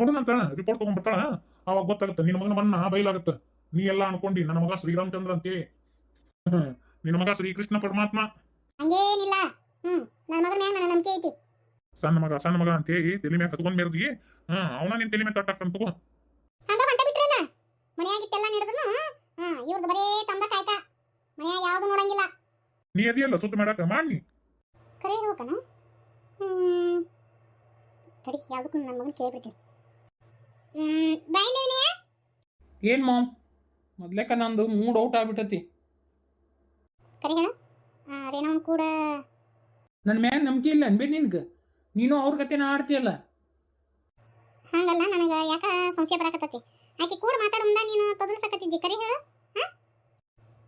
ನೋಡೋಣಂತ report ತಗೊಂಡ್ಬಿಡ್ತಾಳ ಅವಾಗ ಗೊತ್ತಾಗುತ್ತೆ ನಿನ್ನ ಮಗನ ಮನ್ನ ಬಯಲಾಗತ್ತ ನೀ ಎಲ್ಲ ಅನ್ಕೊಂಡಿ ನನ್ನ ಮಗ ಶ್ರೀರಾಮಚಂದ್ರ ಅಂತೆ. ನಿನ್ನ ಮಗ ಶ್ರೀಕೃಷ್ಣ ಪರಮಾತ್ಮ. ಹಂಗೇನಿಲ್ಲ. ಹ್ಮ್ ನನ್ನ ಮಗನ ಮ್ಯಾಗ ನನ್ನ ನಂಬಿಕೆ ಐತಿ. ಸಣ್ಣ ಮಗ ಸಣ್ಣ ಮಗ ಅಂತ ಹೇಳಿ ತಲೆ ಮ್ಯಾಗ ಹತ್ಕೊಂಡ್ ಮೇರ್ದಿ ಹಾ ಅವನ ನಿನ್ ತಲೆ ಮ್ಯಾಗ ತಟ್ಟಾಕ್ತಾನ ತಗೋ. ಹಂಗ ಬಿಟ್ರಲ್ಲ ಮನ್ಯಾಗ ಇಟ್ಟೆಲ್ಲ ನಡೆದ್ರು ಹಾ ಇವ್ರದ್ದು ಬರೇ ತಮ್ದ ಕಾಯ್ಕ ಮನ್ಯಾಗ ಯಾವ್ದು ನೋಡಂಗಿಲ್ಲ. ನೀ ಅದಿಯಲ್ಲ ಸುದ್ದಿ ಮಾಡಾಕ ಮಾಡಿ ಕರೆ ಹೇಳ್ಬೇಕನ ಹ್ಮ್. ತಡಿ ಯಾವ್ದಕ್ಕೂ ನನ್ನ ಮಗನ ಕೇಳ್ಬಿಡ್ತೀನಿ. ಏನು ಮಾಮ್? ಮೊದ್ಲೇಕ ನಂದು ಮೂಡ್ ಔಟ್ ಆಗ್ಬಿಟ್ಟತಿ. ಕರೆ ಹೇಳ ರೇಣವನ್ ಕೂಡ ನನ್ನ ಮ್ಯಾಗ ನಂಬಿಕೆ ಇಲ್ಲ ಅನ್ಬೇ ನಿನ್ಗೆ. ನೀನು ಅವ್ರ ಕತೆನ ಆಡ್ತೀಯಲ್ಲ. ಹಂಗಲ್ಲ ನನಗ ಯಾಕ ಸಂಶಯ ಬರಾಕತ್ತತಿ? ಆಕೆ ಕೂಡ ಮಾತಾಡ ಮುಂದ ನೀನು ತೊದಲ್ಸಕತ್ತಿದ್ದಿ. ಕರೆ ಹೇಳು ಹಾ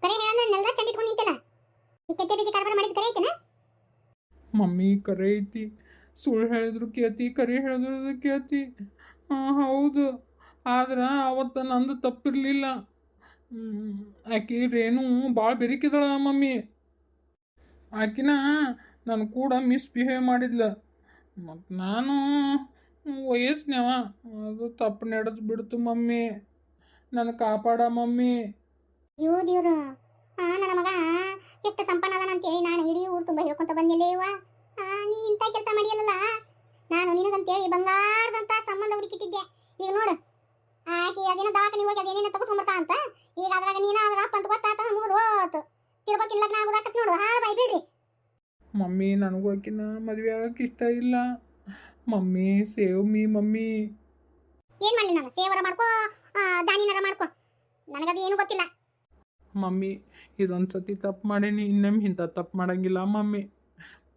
ಕರೆ ಹೇಳಂದ್ರೆ ನೆಲದ ಚಂದಿಟ್ಕೊಂಡು ನಿಂತಿಲ್ಲ. ಈ ಕೆತ್ತೆ ಬೀಜ ಕಾರ್ಬಾರ್ ಮಾಡಿದ ಕರೆ ಐತೆನ? ಮಮ್ಮಿ ಕರೆ ಐತಿ ಸುಳ್ಳು ಹೇಳಿದ್ರು ಕೇತಿ ಕರೆ ಹೇಳಿದ್ರು ಕೇತಿ ಹಾಂ, ಹೌದು. ಆದ್ರೆ ಅವತ್ತು ನಂದು ತಪ್ಪಿರಲಿಲ್ಲ. ಆಕೆ ರೇಣು ಭಾಳ ಬೆರಿಕಿದಳ ಮಮ್ಮಿ. ಆಕಿನ ನನ್ನ ಕೂಡ ಮಿಸ್ ಬಿಹೇವ್ ಮಾಡಿದ್ಲ. ಮತ್ತು ನಾನು ವಯಸ್ಸಿನವ ಅದು ತಪ್ಪು ನಡೆದು ಬಿಡ್ತು ಮಮ್ಮಿ. ನನ್ನ ಕಾಪಾಡ ಮಮ್ಮಿ. ನನ್ನ ಮಗ ಎಷ್ಟು ಸಂಪನ್ನ ಅದಾನ ಅಂತೇಳಿ ನಾನು ಇಡೀ ಊರು ತುಂಬ ಹೇಳ್ಕೊಂತ ಬಂದಿಲ್ಲ ಇವ ನೀ ಇಂಥ ಕೆಲಸ ಮಾಡಿಯಲ್ಲ ನಾನು ನಿನಗಂತೇಳಿ ಬಂಗಾರದಂತ ಸಂಬಂಧ ಹುಡುಕಿಟ್ಟಿದ್ದೆ. ಈಗ ನೋಡು. ಆಕೆ ಅದೇನೋ ದವಾಖಾನೆ ಹೋಗಿ ಅದೇನೇನ ತಗೋಸ್ಕೊಂಬರ್ತಾ ಅಂತ. ಈಗ ಅದ್ರಾಗ ನೀನ ಅದ್ರ ಅಪ್ಪ ಅಂತ ಗೊತ್ತಾತ ಮುಗಿದು ಹೋತು. ತಿರ್ಬೇಕಿನ ಲಗ್ನ ಆಗೋದಾಕತ್ ನೋಡು. ಹಾ ಬೈ ಬಿಡ್ರಿ. ಮಮ್ಮಿ ನನಗೂ ಆಕಿನ ಮದುವೆ ಆಗಕ್ಕೆ ಇಷ್ಟ ಇಲ್ಲ. Mummy save me mummy. ಏನು ಮಾಡ್ಲಿ ನಾನು? ಸೇವರ ಮಾಡ್ಕೋ ದಾನಿನರ ಮಾಡ್ಕೋ. ನನಗದು ಏನು ಗೊತ್ತಿಲ್ಲ. ಮಮ್ಮಿ ಇದೊಂದು ಸತಿ ತಪ್ಪು ಮಾಡೀನಿ. ಇನ್ನೊಮ್ಮೆ ಇಂಥ ತಪ್ಪು ಮಾಡಂಗಿಲ್ಲ ಮಮ್ಮಿ.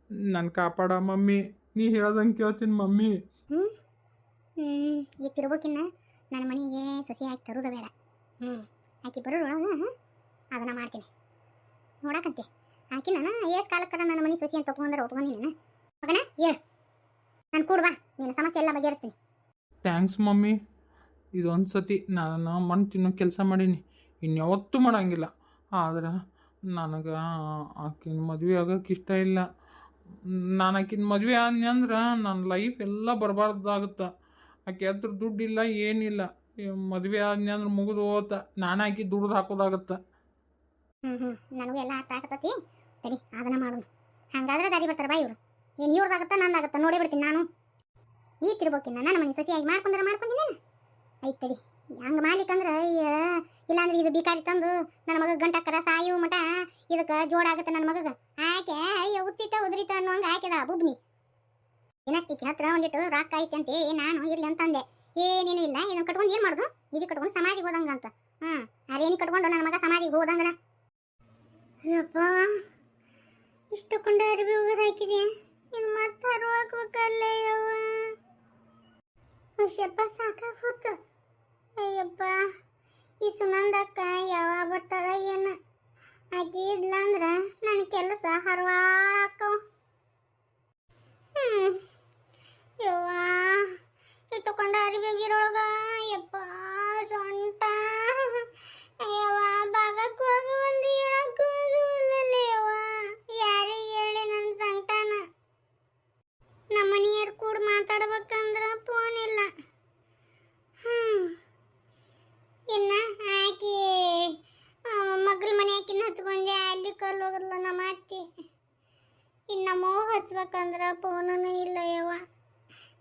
ನನ್ನ ಕಾಪಾಡ ಮಮ್ಮಿ. ನೀ ಹೇಳ್ದಂಗೆ ಕೇಳ್ತೀನಿ ಮಮ್ಮಿ. ಹ್ಮ್? ಹ್ಞೂ ತಿರ್ಬೋಕಿನ್ನ ನನ್ನ ಮನೆಗೆ ಸೊಸೆ ಹಾಕಿ ತರೋದು ಬೇಡ. ಹ್ಮ್. ಆಕಿ ಬರೋರೊಳಗೆ ಅದನ್ನ ಮಾಡ್ತೀನಿ. ನೋಡಕಂತೆ. ಆಕಿ ನಾನು ಏಸ್ ಕಾಲಕ್ಕರ ನನ್ನ ಮನೆ ಸೊಸೆ ಅಂತ ಒಪ್ಕೊಂಡ್ರೆ ಒಪ್ಕೊಂಡಿನ ಮಗನ ಹೇಳು ನಾನು ಕೂಡ್ಬಾ ನಿನ್ನ ಸಮಸ್ಯೆ ಎಲ್ಲ ಬಗೆಹರಿಸ್ತೀನಿ. Thanks mummy. ಇದೊಂದು ಸತಿ ನಾನು ಮಣ್ಣು ತಿನ್ನೋ ಕೆಲಸ ಮಾಡೀನಿ. ಇನ್ಯಾವತ್ತೂ ಮಾಡಂಗಿಲ್ಲ. ಆದ್ರೆ ನನಗೆ ಆಕಿನ ಮದುವೆ ಆಗೋಕ್ಕಿಷ್ಟ ಇಷ್ಟ ಇಲ್ಲ. ನಾನು ಆಕಿನ ಮದುವೆ ಆದ್ನಂದ್ರೆ ನನ್ನ ಲೈಫ್ ಎಲ್ಲ ಬರಬಾರ್ದಾಗುತ್ತೆ. ಆಕೆ ಹತ್ರ ದುಡ್ಡಿಲ್ಲ, ಏನಿಲ್ಲ. ಮದುವೆ ಆದ್ನಂದ್ರೆ ಮುಗಿದು ಹೋತ. ನಾನು ಆಕಿ ದುಡ್ದು ಹಾಕೋದಾಗತ್ತೆ. ಹ್ಞೂ ಹ್ಞೂ ಎಲ್ಲ ತಡಿ, ಅದನ್ನ ಮಾಡೋಣ. ಹಂಗಾದ್ರೆ ದಾರಿ ಬರ್ತಾರೆ ಬಾ ಇವರು. ಏನು ಇವ್ರದಾಗತ್ತ, ನಂದಾಗತ್ತ. ನೋಡಿ ಬಿಡ್ತೀನಿ ನಾನು. ಈ ತಿರ್ಬೋಕಿನ್ನ ನನ್ನ ಮನೆ ಸೊಸೆಯಾಗಿ ಮಾಡ್ಕೊಂಡ್ರೆ ಮಾಡ್ಕೊಂಡಿನ ಐತೆ ತಡಿ. ಹಂಗೆ ಮಾಡ್ಲಿಕ್ಕಂದ್ರೆ ಅಯ್ಯ, ಇಲ್ಲಾಂದ್ರೆ ಇದು ಬಿಕಾರಿ ತಂದು ನನ್ನ ಮಗ ಗಂಟಕ್ಕರ ಸಾಯು ಮಟ ಇದಕ್ಕೆ ಜೋಡಾಗತ್ತೆ ನನ್ನ ಮಗಗೆ. ಆಕೆ, ಅಯ್ಯ ಉಚ್ಚಿತ ಉದ್ರಿತ ಅನ್ನೋಂಗೆ ಹಾಕಿದ ಬುಬ್ನಿ ಏನಕ್ಕಿಕ್ಕೆ ಹತ್ರ ಒಂದಿಟ್ಟು ರಾಕ್ ಐತಿ ಅಂತ ನಾನು ಇರ್ಲಿ ಅಂತಂದೆ ಏನೇನು ಇಲ್ಲ, ಇದನ್ನ ಕಟ್ಕೊಂಡು ಏನು ಮಾಡುದು? ಇದು ಕಟ್ಕೊಂಡು ಸಮಾಧಿಗೆ ಹೋದಂಗ ಅಂತ. ಆ ರೇಣಿ ಕಟ್ಕೊಂಡು ನನ್ನ ಮಗ ಸಮಾಧಿಗೆ ಹೋದಂಗನ. ಅಪ್ಪ ಇಷ್ಟು ಕೊಂಡ ಅರಿವಿ ಹೋಗೋದು ಹಾಕಿದೆ ಇನ್ನು ಮತ್ತೆ ಹರು ಹಾಕ್ಬೇಕಲ್ಲೇ ಯವ್ವ ಸಾಕಾಗಿ ಹೋತು. ಅಯ್ಯಪ್ಪ, ಈ ಸುನಂದಕ್ಕ ಯಾವಾಗ ಬರ್ತಾಳ ಏನ. ಆಕಿ ಇಡ್ಲಂದ್ರ ನನ್ನ ಕೆಲಸ ಹರವಾಳಕ್ಕವ ಯವ್ವಾ ಇಟ್ಟುಕೊಂಡ ಅರಿವಿಗಿರೊಳಗ ಯಪ್ಪ ಸೊಂಟ ಅಯ್ಯವ್ವ ಭಾಗಕ್ಕೆ ಹೋಗುವಲ್ಲಿ ಹೇಳಕ್ಕೆ ಹೋಗುವಲ್ಲೇ ಯವ್ವ ಯಾರಿಗೆ ಹೇಳಿ ನನ್ನ ಸಂಕಟನ ನಮ್ಮ ಮನೆಯವ್ರು ಕೂಡ ಮಾತಾಡ್ಬೇಕಂದ್ರ ಫೋನ್ ಇಲ್ಲ ಹ್ಮ್ ಇನ್ನ ಆಕಿ ಮಗ್ಳ ಮನೆ ಆಕಿನ ಹಚ್ಕೊಂಡೆ ಅಲ್ಲಿ ಕಲ್ಲು ಹೋಗಲ್ಲ ನಮ್ಮ ಅತ್ತಿ ಇನ್ನು ಮೋಗ ಹಚ್ಬೇಕಂದ್ರ ಫೋನೂ ಇಲ್ಲ ಯವ್ವ.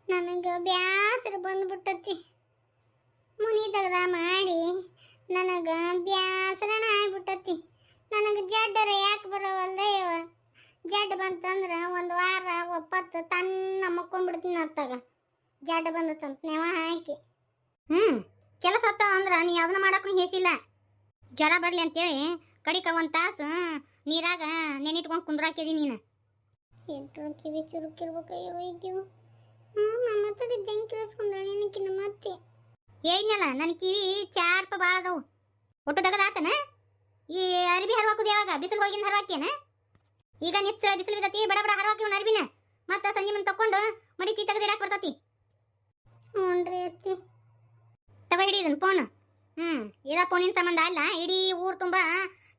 ನನಗೆ ಬ್ಯಾಸರ ಬಂದ್ಬಿಟ್ಟತಿ. ಮುನಿ ತೆಗ್ದ ಮಾಡಿ, ನನಗೆ ಬ್ಯಾಸರನ ಆಗ್ಬಿಟ್ಟತಿ. ನನಗೆ ಜಡ್ಡರ ಯಾಕೆ ಬರೋವಲ್ದ ಯವ್ವ? ಜಡ್ ಬಂತಂದ್ರೆ ಒಂದು ವಾರ ಒಪ್ಪತ್ತು ತನ್ನ ಮಕ್ಕೊಂಡ್ಬಿಡ್ತೀನಿ ಅತ್ತಾಗ. ಜಡ್ ಬಂದತ್ತಂತ ನೆವ ಹಾಕಿ. ಹ್ಞೂ ಕೆಲಸ ಅತ್ತ ಅಂದ್ರೆ ನೀ ಅದನ್ನ ಮಾಡಕ್ಕೂ ಹೇಸಿಲ್ಲ. ಜ್ವರ ಬರಲಿ ಅಂತೇಳಿ ಕಡಿಕ ಒಂದು ತಾಸು ನೀರಾಗ ನೆನಿಟ್ಕೊಂಡು ಕುಂದ್ರಾಕಿದಿ ನೀನು. ಎಂಟ್ರ ಕಿವಿ ಚುರುಕಿರ್ಬೇಕಯ್ಯೋ ಈಗಿವು ಹ್ಞೂ ನಮ್ಮ ಹತ್ರ ಜಂಗ್ ಕೇಳಿಸ್ಕೊಂಡಾಳೆ ನಮ್ಮ ಅತ್ತೆ? ಹೇಳಿದ್ನಲ್ಲ ನನ್ನ ಕಿವಿ ಚಾರ್ಪ ಭಾಳ ಅದಾವು. ಒಟ್ಟು ತೆಗದಾತನ ಈ ಅರಿಬಿ ಹರವಾಕುದು ಯಾವಾಗ? ಬಿಸಿಲು ಹೋಗಿನ ಹರ್ವಾಕ್ಯನ? ಈಗ ನೆಚ್ಚಳ ಬಿಸಿಲು ಬಿದ್ದತಿ ಬಡ ಬಡ ಹರ್ವಾಕಿ ಅವ್ನ ಅರಿಬಿನ? ಮತ್ತೆ ಸಂಜೆ ಮುಂದೆ ತಕೊಂಡು ಮಡಿಚಿ ತೆಗೆದಿಡಕ್ಕೆ ಬರ್ತತಿ? ಹ್ಞೂ ಅತ್ತಿ. ತಗೋ ಹಿಡಿ ಇದನ್ನ ಫೋನ್ ಹ್ಞೂ ಇದ ಫೋನಿನ ಸಂಬಂಧ ಅಲ್ಲ ಇಡೀ ಊರು ತುಂಬ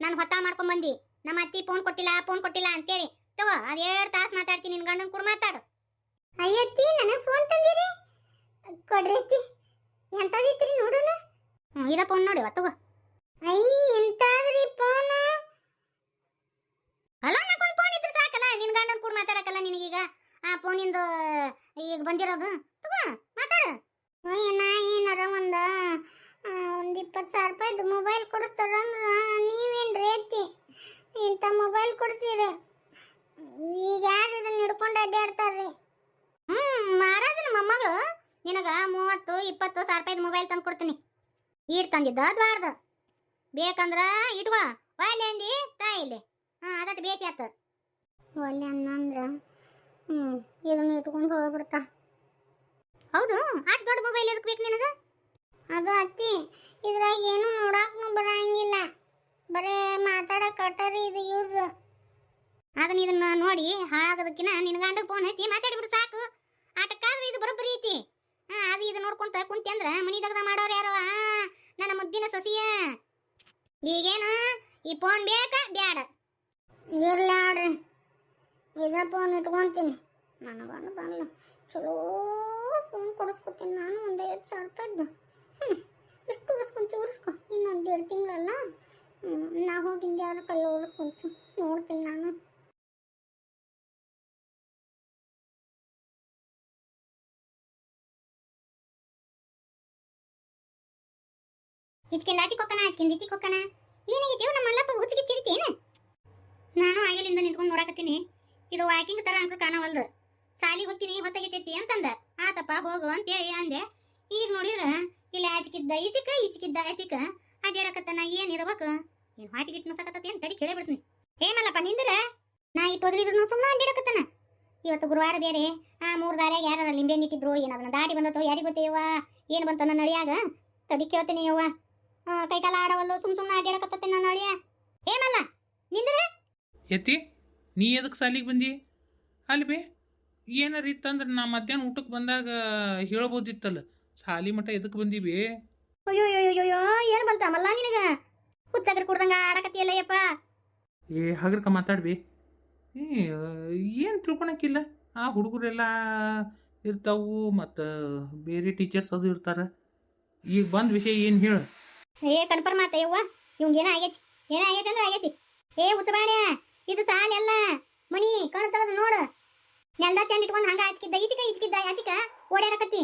ನಾನು ಹೊತ್ತ ಮಾಡ್ಕೊಂಡ್ಬಂದು ನಮ್ಮ ಅತ್ತಿ ಫೋನ್ ಕೊಟ್ಟಿಲ್ಲ ಫೋನ್ ಕೊಟ್ಟಿಲ್ಲ ಅಂತೇಳಿ. ತಗೋ ಅದು ಎರಡು ತಾಸು ಮಾತಾಡ್ತೀನಿ ನಿನ್ನ ಗಂಡನ ಕೂಡ ಮಾತಾಡು. ಅಯ್ಯತ್ತಿ ನನಗೆ ಫೋನ್ ತಂದಿರಿ ಕೊಡ್ರೈತಿ ಎಂತದೈತ್ರಿ ನೋಡೋಣ? ಹ್ಞೂ ಇದ ಫೋನ್ ನೋಡಿ ತಗೋ. ಐ ಎಂತಾದ್ರಿ ಫೋನ್ ಅಲ್ಲ ನಾಕೊಂದು ಫೋನ್ ಇದ್ರೆ ಸಾಕಲ್ಲ ನಿನ್ ಗಂಡನ್ ಕೂಡ ಮಾತಾಡಕಲ್ಲ ನಿನಗೀಗ. ಆ ಫೋನಿಂದ ಈಗ ಬಂದಿರೋದು. ತಗೋ ಮಾತಾಡು. ನಾ ಏನಾರ ಒಂದು ಒಂದು ಒಂದ್ ಇಪ್ಪತ್ತು ಸಾವಿರ ರೂಪಾಯಿದು ಮೊಬೈಲ್ ಕೊಡಿಸ್ತಾರಂದ್ರ ನೀವೇನು ರೇತಿ ಇಂಥ ಮೊಬೈಲ್ ಕೊಡ್ಸಿರಿ. ಈಗ ಯಾರು ಇದನ್ನ ಹಿಡ್ಕೊಂಡು ಅಡ್ಡಾಡ್ತಾರ್ರಿ? ಹ್ಮ್ ಮಹಾರಾಜನ ಮೊಮ್ಮಗಳು. ನಿನಗ ಮೂವತ್ತು ಇಪ್ಪತ್ತು ಸಾವಿರ ರೂಪಾಯಿ ಮೊಬೈಲ್ ತಂದು ಕೊಡ್ತೀನಿ. ಈಡ್ ತಂದಿದ್ದ ದ್ವಾರ್ದ. ಬೇಕಂದ್ರ ಇಟ್ಕೋ. ಒಲ್ಲೆ ಅಂದಿ ತಾಯಿಲಿ ಹಾ ಅದಟ್ಟು ಬೇಸಿ ಆತ. ಒಲ್ಲೆ ಅನ್ನಂದ್ರ? ಹ್ಮ್ ಇದನ್ನ ಇಟ್ಕೊಂಡು ಹೋಗ್ಬಿಡ್ತಾ. ಹೌದು ಅಷ್ಟು ದೊಡ್ಡ ಮೊಬೈಲ್ ಎದಕ್ಕೆ ಬೇಕು ನಿನಗ? ಅದು ಅತ್ತಿ ಇದ್ರಾಗ ಏನು ನೋಡಾಕ್ನು ಬರಂಗಿಲ್ಲ. ಬರೇ ಮಾತಾಡಕ್ ಕಟ್ಟರಿ ಇದು ಇದನ್ನ ನೋಡಿ ಹಾಳಾಗೋದಕ್ಕಿನ ನಿನ್ ಗಂಡ ಫೋನ್ ಹಚ್ಚಿ ಮಾತಾಡ್ಬಿಡು ಸಾಕು. ಆಟಕ್ಕಾದ್ರೆ ಇದು ಬರೋಬ್ಬರಿ ಐತಿ. ಹಾ, ಅದು ಇದು ನೋಡ್ಕೊಂತ ಕುಂತಿ ಅಂದ್ರ ಮನಿ ದಗದ ಮಾಡೋರು ಯಾರೋ? ನನ್ನ ಮುದ್ದಿನ ಸಸಿಯ. ಈಗೇನು? ಈ ಫೋನ್ ಬೇಕಾ? ಬ್ಯಾಡ. ಇರ್ಲಿ ಆಡ್ರಿ. ಇದ ಫೋನ್ ಇಟ್ಕೊಂತೀನಿ. ನನಗನ್ನು ಬರಲ್ಲ ಚಲೋ ಫೋನ್ ಕೊಡಿಸ್ಕೊತೀನಿ ನಾನು, ಒಂದು ಐವತ್ತು ಸಾವಿರ ರೂಪಾಯಿದ್ದು ಹ್ಞೂ ಎಷ್ಟು ಉಳಿಸ್ಕೊಂತಿ ಉರ್ಸ್ಕೊ. ಇನ್ನೊಂದು ಎರಡು ತಿಂಗಳಲ್ಲ. ನಾ ಹೋಗಿಂದ ಯಾರ ಕೈ ಉಳಿಸ್ಕೊಂತು ನೋಡ್ತೀನಿ ನಾನು. ಇಚ್ಕಿಂದ ಆಚಿ ಕೊಕ್ಕನ ಆಚ್ಕಿಂದ ಇಚ್ಚಿ ಕೊಕ್ಕನ ಏನಾಗೈತಿ? ನಮ್ಮ ಮಲ್ಲಪ್ಪ ಹುಚ್ಚಿಗೆ ಚಿಡಿತೇನ ನಾನು ಆಗಲಿಂದ ನಿಂತ್ಕೊಂಡು ನೋಡಕತ್ತೀನಿ. ಇದು ವಾಕಿಂಗ್ ತರ ಅಂಕ ಕಾಣವಲ್ದು. ಸಾಲಿ ಹೋಗ್ತೀನಿ, ಹೊತ್ತಾಗೈತೈತಿ ಅಂತಂದ. ಆತಪ್ಪ, ಹೋಗು ಅಂತೇಳಿ ಅಂದೆ. ಈಗ ನೋಡಿದ್ರ, ಇಲ್ಲಿ ಆಚಿಕಿದ್ದ ಈಚಿಕ ಈಚಿಕಿದ್ದ ಆಚಿಕ. ಅಡ್ಯಾಡಕತ್ತಾನ ಏನ್ ಇರ್ಬೇಕು? ಏನ್ ಹಾಟಿ ಗಿಟ್ ನುಸಕತ್ತತಿ ಅಂತ ತಡಿ ಕೇಳೇ ಬಿಡ್ತೀನಿ. ಏ ಮಲ್ಲಪ್ಪ, ನಿಂದ್ರ? ನಾ ಇಟ್ಟು ಹೋದ್ರಿದ್ರು ಸುಮ್ಮನೆ ಅಡ್ಡಾಡಕತ್ತನ ಇವತ್ತು ಗುರುವಾರ ಬೇರೆ. ಆ ಮೂರು ದಾರ್ಯಾಗ ಯಾರ ಲಿಂಬೆ ಇಟ್ಟಿದ್ರು ಏನ್ ಅದನ್ನ ದಾಟಿ ಬಂದತ್ತೋ, ಯಾರಿಗೆ ಗೊತ್ತೇಯವ್ವ ಏನು ಬಂತ ನನ್ನ ನಳಿಯಾಗ ತಡಿ ಕೇಳ್ತೀನಿ ಯವ್ವ. ಕೈಕಾಲ ಆಡವಲ್ಲು ಸುಮ್ ಸುಮ್ಮನೆ ಅಡ್ಯಾಡಕತ್ತತಿ ನನ್ನ ಅಳಿಯ. ಏನಲ್ಲ ನಿಂದ್ರೆ. ಎತ್ತಿ ನೀ ಎದಕ್ಕೆ ಸಾಲಿಗೆ ಬಂದಿ? ಅಲ್ಲಿ ಬೇ ಏನಾರ ಇತ್ತಂದ್ರೆ ನಾ ಮಧ್ಯಾಹ್ನ ಊಟಕ್ಕೆ ಬಂದಾಗ ಹೇಳ್ಬೋದಿತ್ತಲ್ಲ. ಸಾಲಿ ಮಠ ಎದಕ್ಕೆ ಬಂದಿವಿ ಅಯ್ಯೋ ಅಯ್ಯೋ ಅಯ್ಯೋ ಏನ್ ಬಂತ ಮಲ್ಲ ನಿನಗ? ಹುಚ್ಚಾಗ್ರ ಕುಡ್ದಂಗ ಆಡಕತ್ತಿಯಲ್ಲ ಯಪ್ಪ ಏ ಹಗರ್ಕ ಮಾತಾಡ್ಬಿ. ಏ ಏನು ತಿಳ್ಕೊಳಕ್ಕಿಲ್ಲ ಆ ಹುಡುಗರೆಲ್ಲ ಇರ್ತಾವು ಮತ್ತು ಬೇರೆ ಟೀಚರ್ಸ್ ಅದು ಇರ್ತಾರೆ. ಈಗ ಬಂದ ವಿಷಯ ಏನು ಹೇಳು? ಏ ಕನ್ಫರ್ಮ್ ಆತ ಯವ್ವ ಇವಂಗ ಏನ ಆಗೈತಿ ಏನ ಆಗೈತಿ ಅಂದ್ರೆ ಆಗೈತಿ. ಏ ಉಚ್ಚಬಾಡ್ಯ ಇದು ಸಾಲ ಎಲ್ಲ ಮಣಿ ಕಣ್ ತೆಗೆದು ನೋಡು. ನೆಲ್ದ ಚಂಡ್ ಇಟ್ಕೊಂಡು ಹಂಗ ಹಚ್ಕಿದ್ದ ಈಚಿಕ ಈಚಿಕಿದ್ದ ಆಚಿಕ ಓಡಾಡಕತ್ತಿ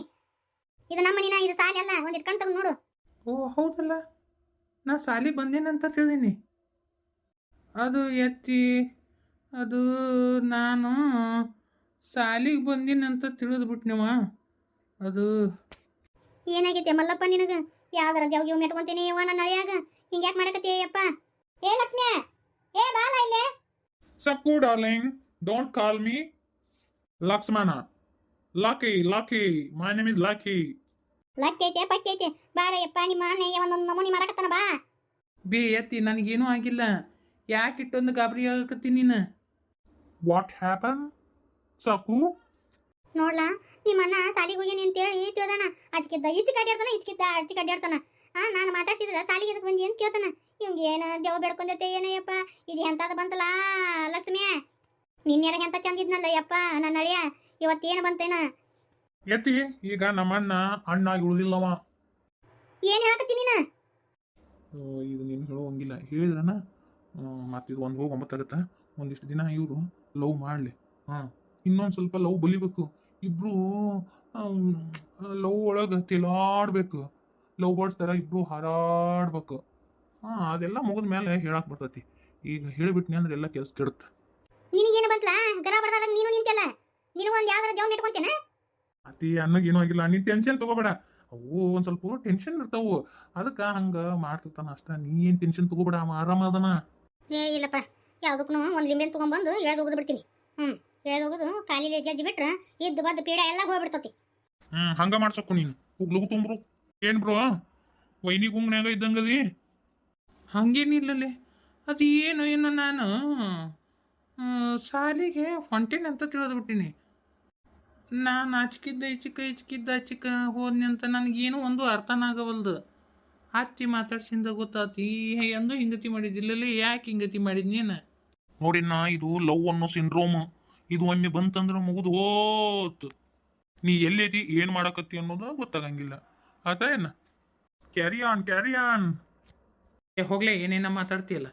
ಇದು ನಮ್ಮ ಮನಿನ ಇದು ಸಾಲ ಎಲ್ಲ ಒಂದಿಟ್ ಕಣ್ ತೆಗೆದು ನೋಡು. ಓ ಹೌದಲ್ಲ. ನಾ ಸಾಲಿ ಬಂದೇನಂತ ತಿಳಿದೀನಿ. ಅದು ಎತ್ತಿ ಅದು ನಾನು ಸಾಲಿಗೆ ಬಂದಿನಂತ ತಿಳಿದ್ಬಿಟ್ನವ ಅದು ಏನಾಗೈತೆ ಮಲ್ಲಪ್ಪ ನಿನಗ? ಯಾವ್ದಾರ ದೇವ್ ಗಿವ್ ಮೆಟ್ಕೊಂತೀನಿ ಯವ್ವ ನನ್ನ ನಳಿಯಾಗ ಹಿಂಗ ಯಾಕೆ ಮಾಡಕತ್ತೀಯಪ್ಪ? ಏ ಲಕ್ಷ್ಮಿ ಏ ಬಾಲ ಇಲ್ಲೇ. Don't call me. Lakshmana Lucky Lucky my name is Lucky. Lucky ಐತೆ ಲಕ್ಕೈತೆ ಪಕ್ಕೈತೆ ಬಾರ ಯಪ್ಪ ನಿಮ್ಮ ಅಣ್ಣ ಒಂದೊಂದು ನಮೂನಿ ಮಾಡಕತ್ತಾನ ಬಾ. ಬೇ ಎತ್ತಿ ನನಗೇನೂ ಆಗಿಲ್ಲ. ಯಾಕೆ ಇಟ್ಟೊಂದು ಗಾಬರಿ ಆಗಕತ್ತೀನಿ ನೀನು? What happen Sakku? ನೋಡ್ಲಾ ನಿಮ್ಮ ಅಣ್ಣ ತಿಳ್ದಾನ ಈಚಿ ಕಡ್ಯಾಡ್ತಾನ ಈಚಕಿದ್ದ ಅಚ್ಚಿ ಕಡ್ಯಾಡ್ತಾನ ಆ ನಾನು ಮಾತಾಡ್ಸಿದ್ರ ಸಾಲಿಗೆ ಎದಕ್ಕೆ ಬಂದಿ ಅಂತ ಕೇಳ್ತಾನ. ಇವ್ಗೆ ಏನ ದೇವ ಬೇಡ್ಕೊಂಡೈತೆ ಏನಯ್ಯಪ್ಪ? ಇದು ಎಂಥದ್ದು ಬಂತಲ್ಲ ಲಕ್ಷ್ಮಿಯ ನಿನ್ನೆರ ಎಂತ ಚಂದಿದ್ನಲ್ಲ ಯಪ್ಪ ನನ್ನ ಅಳಿಯ? ಇವತ್ತೇನು ಬಂತೇನ? ಎತ್ತಿ ಈಗ ನಮ್ಮಣ್ಣ ಅಣ್ಣಾಗಿ ಉಳಿದಿಲ್ಲವ ಏನ್ ಹೇಳಕತ್ತಿ ಓ ಇದು ನೀನು ಹೇಳುವಂಗಿಲ್ಲ. ಹೇಳಿದ್ರನ? ಮತ್ತಿದು ಒಂದು ಹೋಗಿ ಒಂಬತ್ತಾಗತ್ತೆ. ಒಂದಿಷ್ಟು ದಿನ ಇವರು ಲವ್ ಮಾಡಲಿ. ಹಾಂ ಇನ್ನೊಂದು ಸ್ವಲ್ಪ ಲವ್ ಬಲಿಬೇಕು. ಇಬ್ಬರು ಲವ್ ಒಳಗೆ ತಿಲಾಡ್ಬೇಕು ಲವ್ ಬರ್ಡ್ಸ್ ಥರ ಇಬ್ಬರು ಹಾರಾಡ್ಬೇಕು. ಹಾಂ ಅದೆಲ್ಲ ಮುಗಿದ ಮೇಲೆ ಹೇಳಕ್ಕೆ ಬರ್ತೈತಿ. ಈಗ ಹೇಳಿಬಿಟ್ನಿ ಅಂದ್ರೆ ಎಲ್ಲ ಕೆಲಸ ಕೆಡುತ್ತೆ. ನಿನಗೇನು ಬಂತಲ್ಲ ಗರ ಬಡ್ದಾಗ ನೀನು ನಿಂತಲ್ಲ ನೀನು ಒಂದು ಯಾವ್ದಾರ ಇಟ್ಕೊಂತೇನ ಅತಿ ಅನ್ನಗೇನೂ ಆಗಿಲ್ಲ. ನೀನು ಟೆನ್ಷನ್ ತಗೋಬೇಡ. ಅವು ಒಂದು ಸ್ವಲ್ಪ ಟೆನ್ಷನ್ ಇರ್ತಾವು. ಅದಕ್ಕೆ ಹಂಗೆ ಮಾಡ್ತಿರ್ತಾನ ಅಷ್ಟೇ. ನೀ ಏನು ಟೆನ್ಷನ್ ತಗೋಬೇಡ. ಅವ ಆರಾಮ ಅದನ. ಏ ಇಲ್ಲಪ್ಪ. ಯಾವ್ದಕ್ಕೂ ಒಂದು ಲಿಂಬೆನ್ ತಗೊಂಡ್ಬಂದು ಹೇಳಿ ಹೋಗ್ದು ಬಿಡ್ತೀನಿ. ಹ್ಮ್. ಎಳ್ದು ಹೋಗುದು ಕಾಲಿಲೆ ಜಜ್ಜಿ ಬಿಟ್ರ ಇದ್ದು ಬದ್ದು ಪೀಡ ಎಲ್ಲ ಹೋಗ್ಬಿಡ್ತತಿ. ಹ್ಮ್ ಹಂಗ ಮಾಡ್ಸಕ್ಕು ನೀನು. ಉಗ್ಲಗು ತುಂಬ್ರು ಏನ್ ಬ್ರೋ? ವೈನಿ ಗುಂಗ್ನ್ಯಾಗ ಇದ್ದಂಗದಿ? ಹಂಗೇನಿಲ್ಲಲೆ ಅದು ಏನು ಏನು ನಾನು? ಸಾಲಿಗೆ ಶಾಲಿಗೆ ಹೊಂಟೇನೆ ಅಂತ ತಿಳಿದ್ಬಿಟ್ಟಿನಿ. ನಾನು ಆಚಿಕಿದ್ದ ಈಚಿಕ ಈಚಿಕಿದ್ದ ಆಚಿಕ ಹೋದ್ನಿ ಅಂತ ನನಗೇನು ಒಂದು ಅರ್ಥನಾಗವಲ್ದು ಹತ್ತಿ ಮಾತಾಡ್ಸಿಂದ ಗೊತ್ತಾತು ಈ ಎಂದು ಹಿಂಗತಿ ಮಾಡಿದ್ದಿಲ್ಲಲೇ ಯಾಕೆ ಹಿಂಗತಿ ಮಾಡಿದ್ನೇನು ನೋಡಿನ ಇದು ಲವ್ ಅನ್ನೋ ಸಿಂಡ್ರೋಮ್. ಇದು ಒಮ್ಮೆ ಬಂತಂದ್ರೆ ಮುಗಿದು ಹೋತ್. ನೀ ಎಲ್ಲೈತಿ ಏನು ಮಾಡಕತ್ತಿ ಅನ್ನೋದು ಗೊತ್ತಾಗಂಗಿಲ್ಲ. ಆತ ಏನ? ಕ್ಯಾರಿ ಆನ್ ಕ್ಯಾರಿ ಆನ್ ಏ ಹೋಗ್ಲೇ, ಏನೇನ ಮಾತಾಡ್ತೀಯಲ್ಲ?